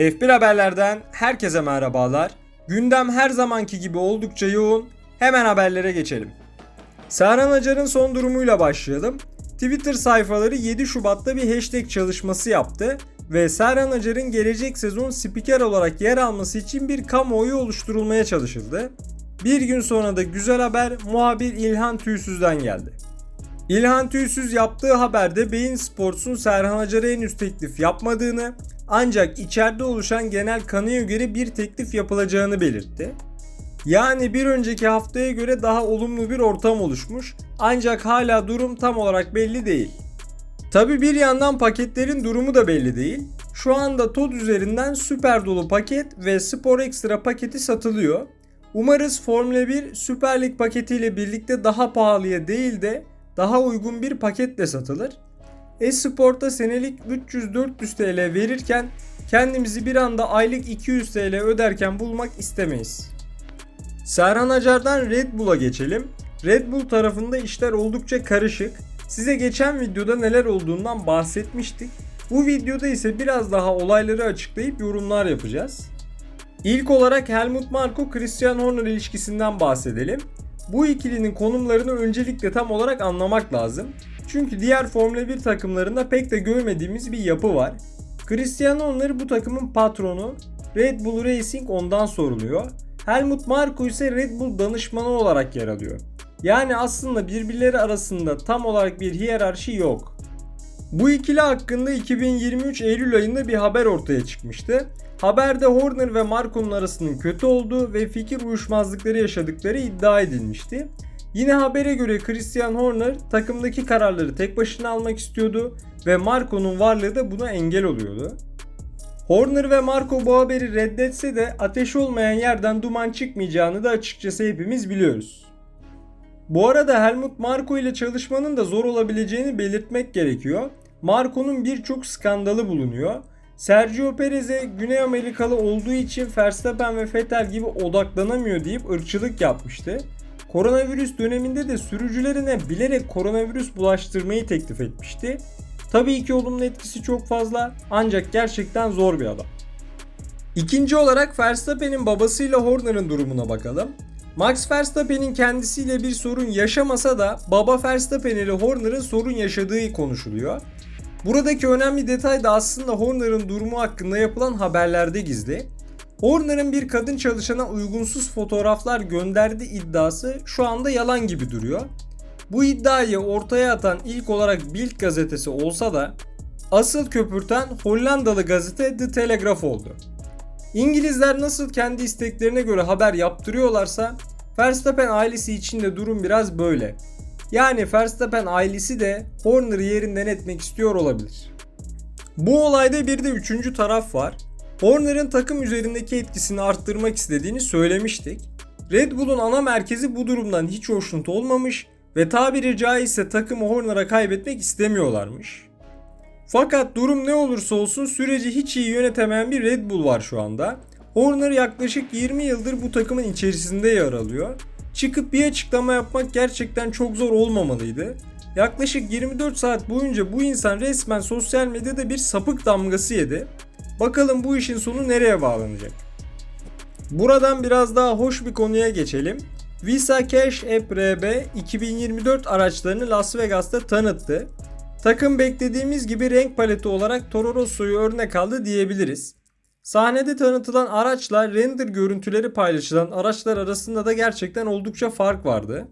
F1 haberlerden herkese merhabalar. Gündem her zamanki gibi oldukça yoğun. Hemen haberlere geçelim. Serhan Acar'ın son durumuyla başlayalım. Twitter sayfaları 7 Şubat'ta bir hashtag çalışması yaptı ve Serhan Acar'ın gelecek sezon spiker olarak yer alması için bir kamuoyu oluşturulmaya çalışıldı. Bir gün sonra da güzel haber muhabir İlhan Tüysüz'den geldi. İlhan Tüysüz yaptığı haberde Beyin Sports'un Serhan Acar'a henüz teklif yapmadığını ancak içeride oluşan genel kanıya göre bir teklif yapılacağını belirtti. Yani bir önceki haftaya göre daha olumlu bir ortam oluşmuş ancak hala durum tam olarak belli değil. Tabi bir yandan paketlerin durumu da belli değil. Şu anda TOD üzerinden süper dolu paket ve spor ekstra paketi satılıyor. Umarız Formula 1 Süper Lig paketiyle birlikte daha pahalıya değil de daha uygun bir paketle satılır. Esport'a senelik 300-400 TL verirken kendimizi bir anda aylık 200 TL öderken bulmak istemeyiz. Serhan Acar'dan Red Bull'a geçelim. Red Bull tarafında işler oldukça karışık. Size geçen videoda neler olduğundan bahsetmiştik. Bu videoda ise biraz daha olayları açıklayıp yorumlar yapacağız. İlk olarak Helmut Marko Christian Horner ilişkisinden bahsedelim. Bu ikilinin konumlarını öncelikle tam olarak anlamak lazım. Çünkü diğer Formula 1 takımlarında pek de görmediğimiz bir yapı var. Cristiano Horner bu takımın patronu, Red Bull Racing ondan soruluyor. Helmut Marko ise Red Bull danışmanı olarak yer alıyor. Yani aslında birbirleri arasında tam olarak bir hiyerarşi yok. Bu ikili hakkında 2023 Eylül ayında bir haber ortaya çıkmıştı. Haberde Horner ve Marko'nun arasının kötü olduğu ve fikir uyuşmazlıkları yaşadıkları iddia edilmişti. Yine habere göre Christian Horner takımdaki kararları tek başına almak istiyordu ve Marco'nun varlığı da buna engel oluyordu. Horner ve Marco bu haberi reddetse de ateş olmayan yerden duman çıkmayacağını da açıkçası hepimiz biliyoruz. Bu arada Helmut Marko ile çalışmanın da zor olabileceğini belirtmek gerekiyor. Marco'nun birçok skandalı bulunuyor. Sergio Perez'e Güney Amerikalı olduğu için Verstappen ve Vettel gibi odaklanamıyor deyip ırkçılık yapmıştı. Koronavirüs döneminde de sürücülerine bilerek koronavirüs bulaştırmayı teklif etmişti. Tabii ki olumlu etkisi çok fazla ancak gerçekten zor bir adam. İkinci olarak Verstappen'in babasıyla Horner'ın durumuna bakalım. Max Verstappen'in kendisiyle bir sorun yaşamasa da baba Verstappen ile Horner'ın sorun yaşadığı konuşuluyor. Buradaki önemli detay da aslında Horner'ın durumu hakkında yapılan haberlerde gizli. Horner'ın bir kadın çalışana uygunsuz fotoğraflar gönderdiği iddiası şu anda yalan gibi duruyor. Bu iddiayı ortaya atan ilk olarak Bild gazetesi olsa da asıl köpürten Hollandalı gazete The Telegraph oldu. İngilizler nasıl kendi isteklerine göre haber yaptırıyorlarsa Verstappen ailesi için de durum biraz böyle. Yani Verstappen ailesi de Horner'ı yerinden etmek istiyor olabilir. Bu olayda bir de üçüncü taraf var. Horner'ın takım üzerindeki etkisini arttırmak istediğini söylemiştik. Red Bull'un ana merkezi bu durumdan hiç hoşnut olmamış ve tabiri caizse takımı Horner'a kaybetmek istemiyorlarmış. Fakat durum ne olursa olsun süreci hiç iyi yönetemeyen bir Red Bull var şu anda. Horner yaklaşık 20 yıldır bu takımın içerisinde yer alıyor. Çıkıp bir açıklama yapmak gerçekten çok zor olmamalıydı. Yaklaşık 24 saat boyunca bu insan resmen sosyal medyada bir sapık damgası yedi. Bakalım bu işin sonu nereye bağlanacak? Buradan biraz daha hoş bir konuya geçelim. Visa Cash App RB 2024 araçlarını Las Vegas'ta tanıttı. Takım beklediğimiz gibi renk paleti olarak Toro Rosso'yu örnek aldı diyebiliriz. Sahnede tanıtılan araçla render görüntüleri paylaşılan araçlar arasında da gerçekten oldukça fark vardı.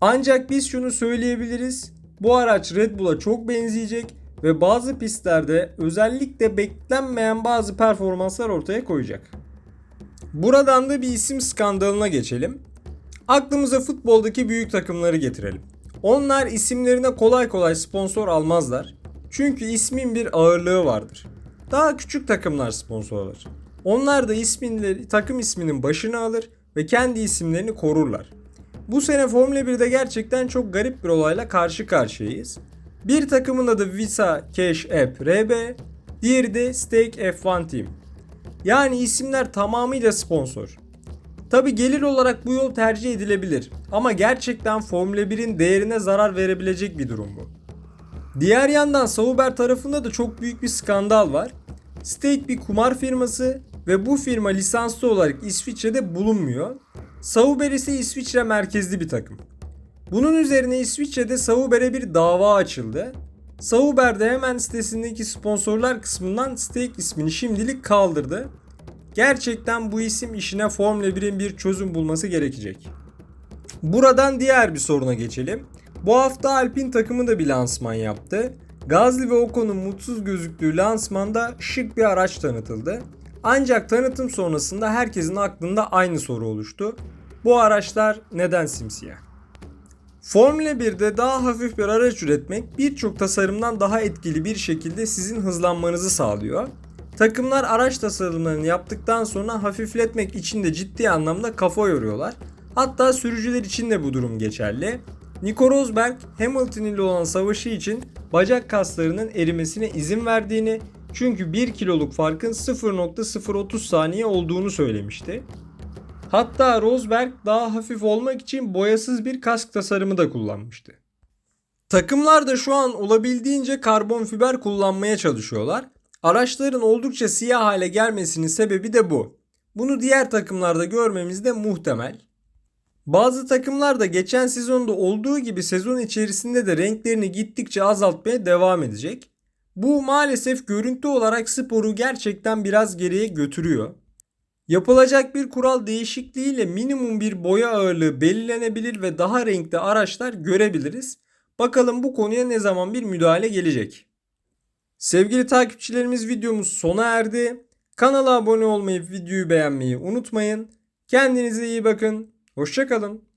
Ancak biz şunu söyleyebiliriz. Bu araç Red Bull'a çok benzeyecek ve bazı pistlerde özellikle beklenmeyen bazı performanslar ortaya koyacak. Buradan da bir isim skandalına geçelim. Aklımıza futboldaki büyük takımları getirelim. Onlar isimlerine kolay kolay sponsor almazlar. Çünkü ismin bir ağırlığı vardır. Daha küçük takımlar sponsor alır. Onlar da isminleri, takım isminin başını alır ve kendi isimlerini korurlar. Bu sene Formula 1'de gerçekten çok garip bir olayla karşı karşıyayız. Bir takımın adı Visa Cash App RB, diğeri de Stake F1 Team. Yani isimler tamamıyla sponsor. Tabi gelir olarak bu yol tercih edilebilir ama gerçekten Formula 1'in değerine zarar verebilecek bir durum bu. Diğer yandan Sauber tarafında da çok büyük bir skandal var. Stake bir kumar firması ve bu firma lisanslı olarak İsviçre'de bulunmuyor. Sauber ise İsviçre merkezli bir takım. Bunun üzerine İsviçre'de Sauber'e bir dava açıldı. Sauber de hemen sitesindeki sponsorlar kısmından Stake ismini şimdilik kaldırdı. Gerçekten bu isim işine Formula 1'in bir çözüm bulması gerekecek. Buradan diğer bir soruna geçelim. Bu hafta Alpine takımı da bir lansman yaptı. Gazli ve Ocon'un mutsuz gözüktüğü lansmanda şık bir araç tanıtıldı. Ancak tanıtım sonrasında herkesin aklında aynı soru oluştu. Bu araçlar neden simsiyah? Formula 1'de daha hafif bir araç üretmek birçok tasarımdan daha etkili bir şekilde sizin hızlanmanızı sağlıyor. Takımlar araç tasarımlarını yaptıktan sonra hafifletmek için de ciddi anlamda kafa yoruyorlar. Hatta sürücüler için de bu durum geçerli. Nico Rosberg Hamilton ile olan savaşı için bacak kaslarının erimesine izin verdiğini çünkü 1 kiloluk farkın 0.030 saniye olduğunu söylemişti. Hatta Rosberg daha hafif olmak için boyasız bir kask tasarımı da kullanmıştı. Takımlar da şu an olabildiğince karbon fiber kullanmaya çalışıyorlar. Araçların oldukça siyah hale gelmesinin sebebi de bu. Bunu diğer takımlarda görmemiz de muhtemel. Bazı takımlar da geçen sezonda olduğu gibi sezon içerisinde de renklerini gittikçe azaltmaya devam edecek. Bu maalesef görüntü olarak sporu gerçekten biraz geriye götürüyor. Yapılacak bir kural değişikliğiyle minimum bir boya ağırlığı belirlenebilir ve daha renkli araçlar görebiliriz. Bakalım bu konuya ne zaman bir müdahale gelecek. Sevgili takipçilerimiz videomuz sona erdi. Kanala abone olmayı, videoyu beğenmeyi unutmayın. Kendinize iyi bakın. Hoşçakalın.